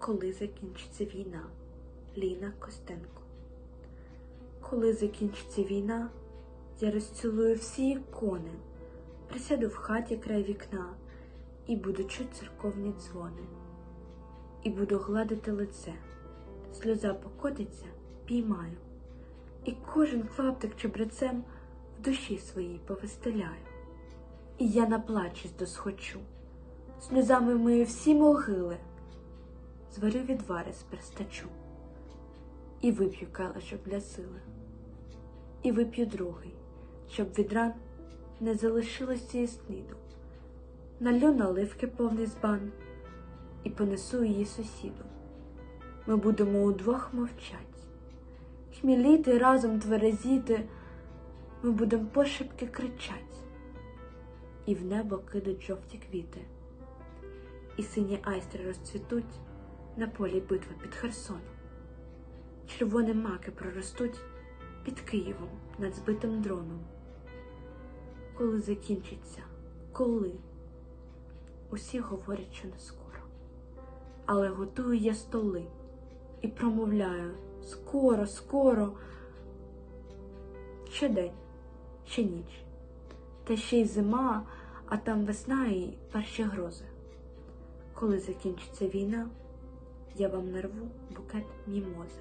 Коли закінчиться війна? Ліна Костенко. Коли закінчиться війна, я розцілую всі ікони, присяду в хаті край вікна і буду чуть церковні дзвони, і буду гладити лице, сльоза покотиться, піймаю, і кожен клаптик чебрецем в душі своїй повистеляю. І я наплачусь досхочу, сльозами мию всі могили, зварю відвари з перстачу. І вип'ю калишок для сили, і вип'ю другий, щоб від ран не залишилося і сліду. Налю наливки повний збан і понесу її сусіду. Ми будемо удвох мовчать, хміліти разом тверезіти, ми будем пошепки кричать, і в небо кидуть жовті квіти, і сині айстри розцвітуть на полі битви під Херсоном. Червоні маки проростуть під Києвом над збитим дроном. Коли закінчиться, коли? Усі говорять, що не скоро. Але готую я столи і промовляю скоро, скоро. Ще день, ще ніч, та ще й зима, а там весна і перші грози. Коли закінчиться війна, я вам нарву букет мімози.